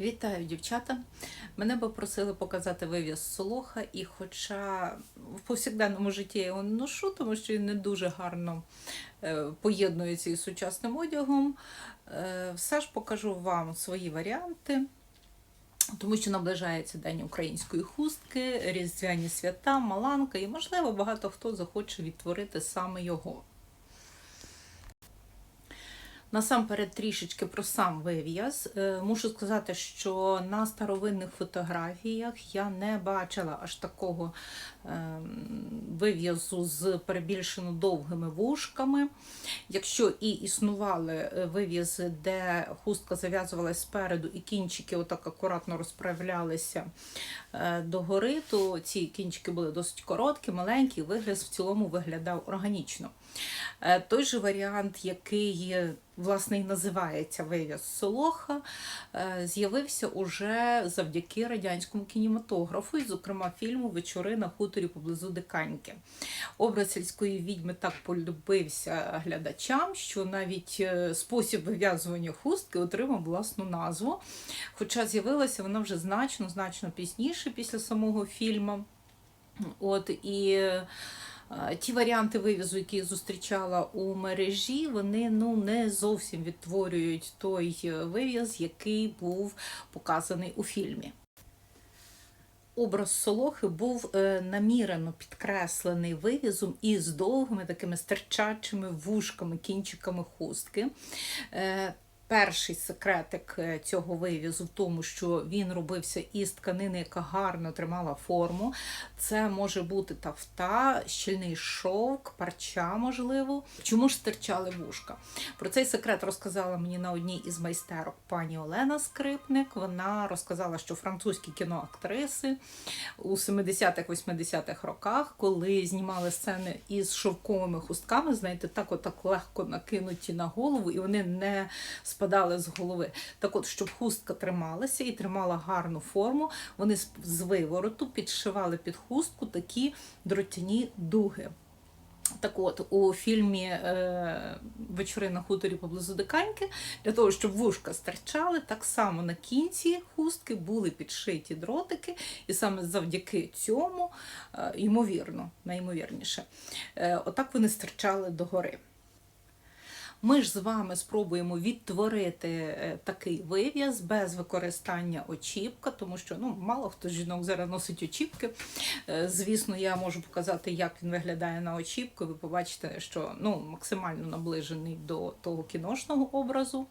Вітаю, дівчата! Мене попросили показати вивіз солоха, і хоча в повсякденному житті я його не ношу, тому що він не дуже гарно е, поєднується із сучасним одягом, е, все ж покажу вам свої варіанти. Тому що наближається День української хустки, Різдвяні свята, Маланка, і, можливо, багато хто захоче відтворити саме його. Насамперед трішечки про сам вив'яз. Е, Мушу сказати, що на старовинних фотографіях я не бачила аж такого вив'язу з перебільшено довгими вушками. Якщо і існували е, вив'язи, де хустка зав'язувалась спереду і кінчики отак акуратно розправлялися е, догори, то ці кінчики були досить короткі, маленькі, вигляд в цілому виглядав органічно. Е, Той же варіант, який власне і називається вив'яз Солоха, з'явився уже завдяки радянському кінематографу, і, зокрема, фільму Вечори на хуторі поблизу Диканьки. Образ сільської відьми так полюбився глядачам, що навіть е, спосіб вив'язування хустки отримав власну назву. Хоча з'явилася вона вже значно, значно пізніше після самого фільму. От і е, Ті варіанти вивізу, які я зустрічала у мережі, вони ну не зовсім відтворюють той е, вивіз, який був показаний у фільмі. Образ Солохи був е, намірено підкреслений вивізом із довгими такими стерчачими вушками, кінчиками хустки. Перший секретик е, цього вивізу в тому, що він робився із тканини, яка гарно тримала форму. Це може бути тафта, щільний шовк, парча, можливо. Чому ж стирчали вушка? Про цей секрет розказала мені на одній із майстерок пані Олена Скрипник. Вона розказала, що французькі кіноактриси у 70-х-80-х роках, коли знімали сцени із шовковими хустками, знаєте, так отак легко накинуті на голову, і вони не спадали з голови. Так от, щоб хустка трималася і тримала гарну форму, вони з- вивороту підшивали під хустку такі дротяні дуги. Так от, у фільмі е, Вечори на хуторі поблизу Диканьки, для того, щоб вушка стирчали, так само на кінці хустки були підшиті дротики, і саме завдяки цьому, е, ймовірно, найімовірніше, е, отак вони стирчали догори. Ми ж з вами спробуємо відтворити е, такий вив'яз без використання очіпка, тому що ну, мало хто жінок зараз носить очіпки. Е, Звісно, я можу показати, як він виглядає на очіпку. Ви побачите, що ну, максимально наближений до того кіношного образу.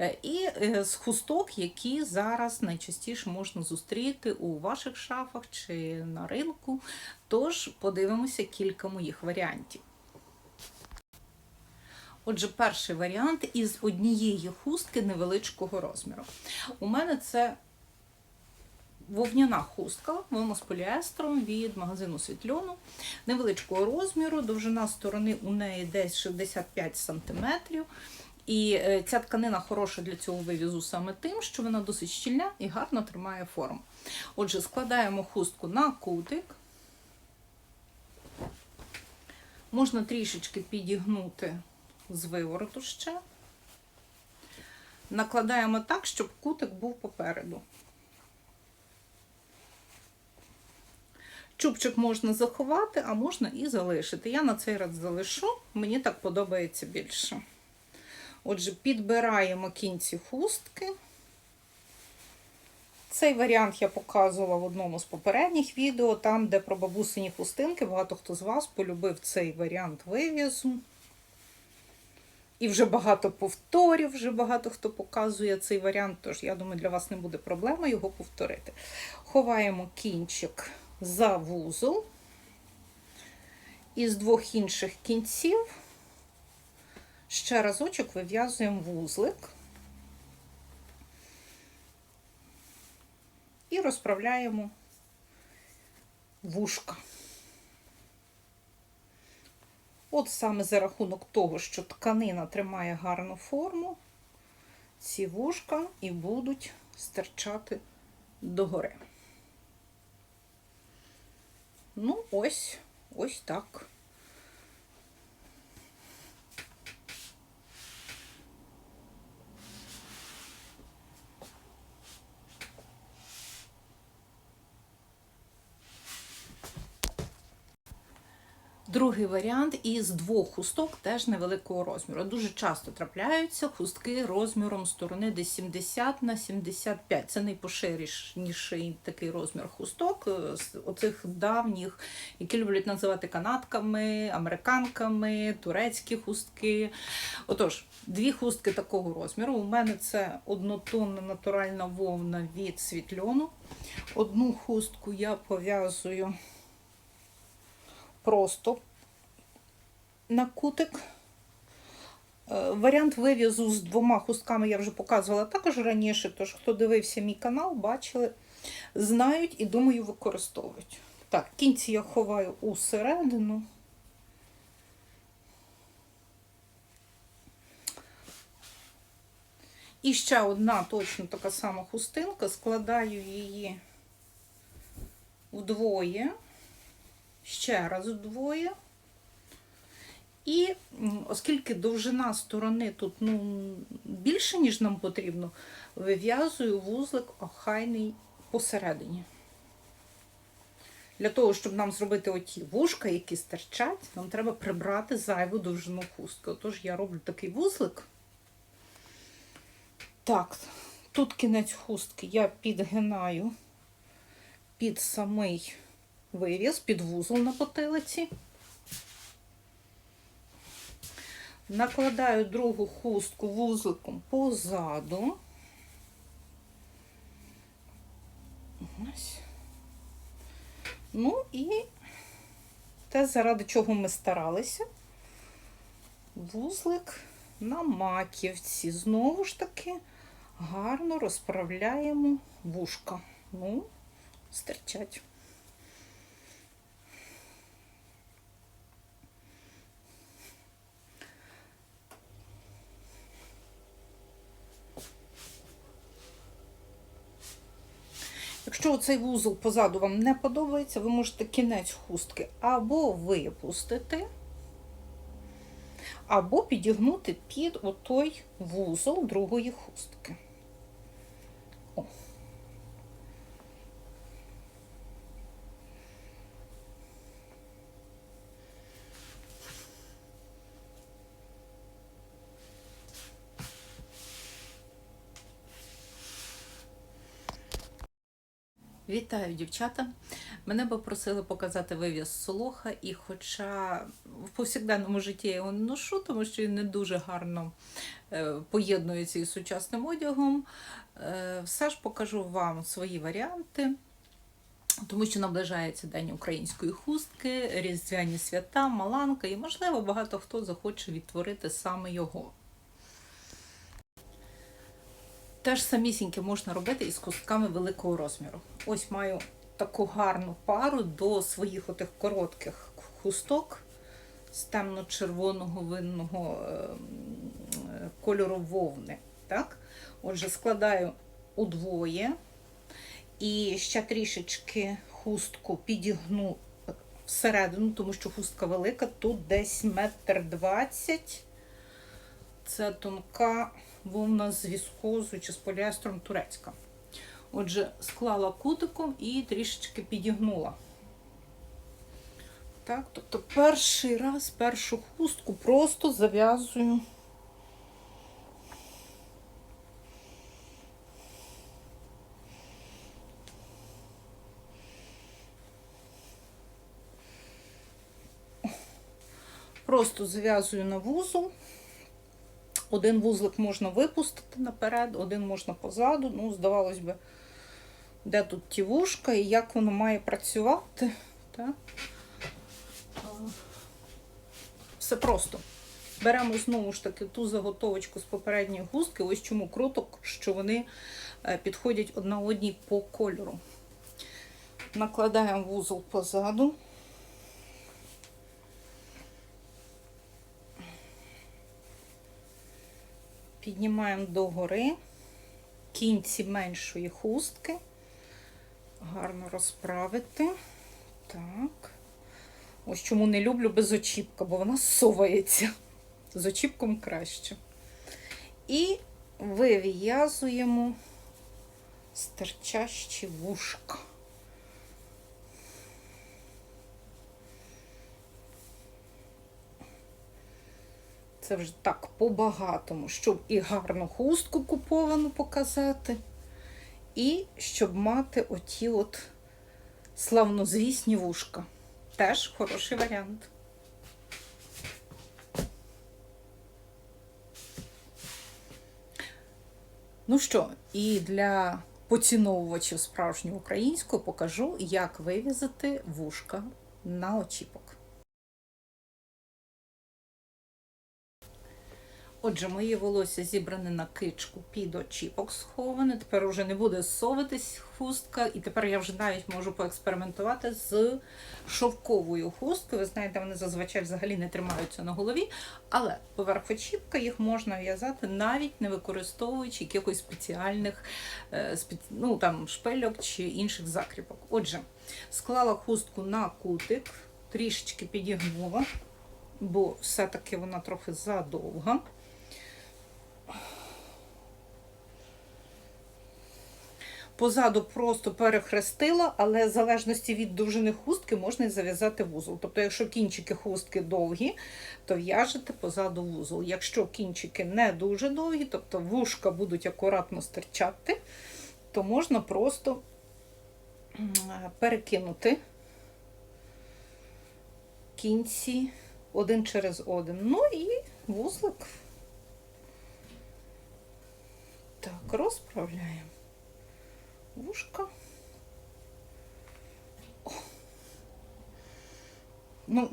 Е, І з хусток, які зараз найчастіше можна зустріти у ваших шафах чи на ринку. Тож подивимося кілька моїх варіантів. Отже, перший варіант із однієї хустки невеличкого розміру. У мене це вовняна хустка, вона з поліестром від магазину Світльону, невеличкого розміру, довжина сторони у неї десь 65 см. І е, ця тканина хороша для цього вивізу саме тим, що вона досить щільна і гарно тримає форму. Отже, складаємо хустку на кутик. Можна трішечки підігнути з вивороту ще. Накладаємо так, щоб кутик був попереду. Чубчик можна заховати, а можна і залишити. Я на цей раз залишу, мені так подобається більше. Отже, підбираємо кінці хустки. Цей варіант я показувала в одному з попередніх відео, там, де про бабусині хустинки. Багато хто з вас полюбив цей варіант вив'язу. І вже багато повторів, вже багато хто показує цей варіант, тож я думаю, для вас не буде проблема його повторити. Ховаємо кінчик за вузол. Із двох інших кінців ще разочок вив'язуємо вузлик і розправляємо вушка. От саме за рахунок того, що тканина тримає гарну форму, ці вушка і будуть стирчати догори. Ну, ось, ось так. Другий варіант із двох хусток теж невеликого розміру. Дуже часто трапляються хустки розміром сторони десь 70 на 75. Це найпоширеніший такий розмір хусток, е, з оцих давніх, які люблять називати канадками, американками, турецькі хустки. Отож, дві хустки такого розміру. У мене це однотонна натуральна вовна від світльону. Одну хустку я пов'язую просто на кутик. Е, Варіант вив'язу з двома хустками я вже показувала також раніше, тож хто дивився мій канал, бачили, знають і, думаю, використовують. Так, кінці я ховаю усередину. І ще одна точно така сама хустинка, складаю її вдвоє ще раз вдвоє. І оскільки довжина сторони тут ну, більше, ніж нам потрібно, вив'язую вузлик охайний посередині. Для того, щоб нам зробити оті вушка, які стирчать, нам треба прибрати зайву довжину хустки. Отож я роблю такий вузлик. Так, тут кінець хустки я підгинаю під самий виріз під вузол на потилиці. Накладаю другу хустку вузликом позаду. Ну і те, заради чого ми старалися. Вузлик на маківці. Знову ж таки гарно розправляємо вушка. Ну, стирчать. Якщо цей вузол позаду вам не подобається, ви можете кінець хустки або випустити, або підігнути під отой вузол другої хустки. Вітаю, дівчата! Мене попросили показати вивіз солоха, і хоча в повсякденному житті я його не ношу, тому що він не дуже гарно е, поєднується із сучасним одягом, е, все ж покажу вам свої варіанти, тому що наближається День української хустки, Різдвяні свята, Маланка, і, можливо, багато хто захоче відтворити саме його. Те ж самісіньке можна робити із хустками великого розміру. Ось маю таку гарну пару до своїх отих коротких хусток з темно-червоного винного е, кольору вовни. Так? Отже, складаю удвоє і ще трішечки хустку підігну всередину, тому що хустка велика, тут десь метр двадцять. Це тонка вовна з віскозою чи з поліестром турецька. Отже, склала кутиком і трішечки підігнула. Так, тобто перший раз першу хустку просто зав'язую. Просто зав'язую на вузол. Один вузлик можна випустити наперед, один можна позаду. Ну, здавалось би, де тут ті вушка і як воно має працювати. Так? Все просто. Беремо знову ж таки ту заготовочку з попередньої густки. Ось чому круто, що вони е, підходять одна одній по кольору. Накладаємо вузол позаду. Піднімаємо догори кінці меншої хустки. Гарно розправити. Так. Ось чому не люблю без очіпка, бо вона совається. З очіпком краще. І вив'язуємо стирчащі вушка. Це вже так по-багатому, щоб і гарну хустку куповану показати, і щоб мати оті от славнозвісні вушка. Теж хороший варіант. Ну що, і для поціновувачів справжнього українського покажу, як вивізати вушка на очіпок. Отже, моє волосся зібране на кичку під очіпок сховане. Тепер уже не буде совитись хустка, і тепер я вже навіть можу поекспериментувати з шовковою хусткою. Ви знаєте, вони зазвичай взагалі не тримаються на голові, але поверх очіпка їх можна в'язати навіть не використовуючи якихось спеціальних е, ну, там, шпильок чи інших закріпок. Отже, склала хустку на кутик, трішечки підігнула, бо все-таки вона трохи задовга. Позаду просто перехрестила, але в залежності від довжини хустки можна і зав'язати вузол. Тобто, якщо кінчики хустки довгі, то в'яжете позаду вузол. Якщо кінчики не дуже довгі, тобто вушка будуть акуратно стирчати, то можна просто перекинути кінці один через один. Ну і вузлик. Так, розправляємо вушка. Ну,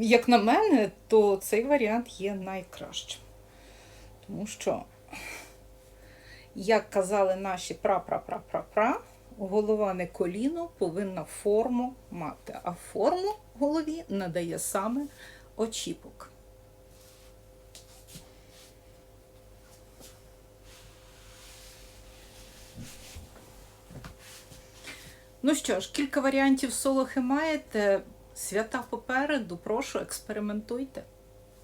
як на мене, то цей варіант є найкращим. Тому що, як казали наші пра-пра-пра-пра-пра, голова не коліно повинна форму мати, а форму голові надає саме очіпок. Ну що ж, кілька варіантів солохи маєте. Свята попереду, прошу, експериментуйте.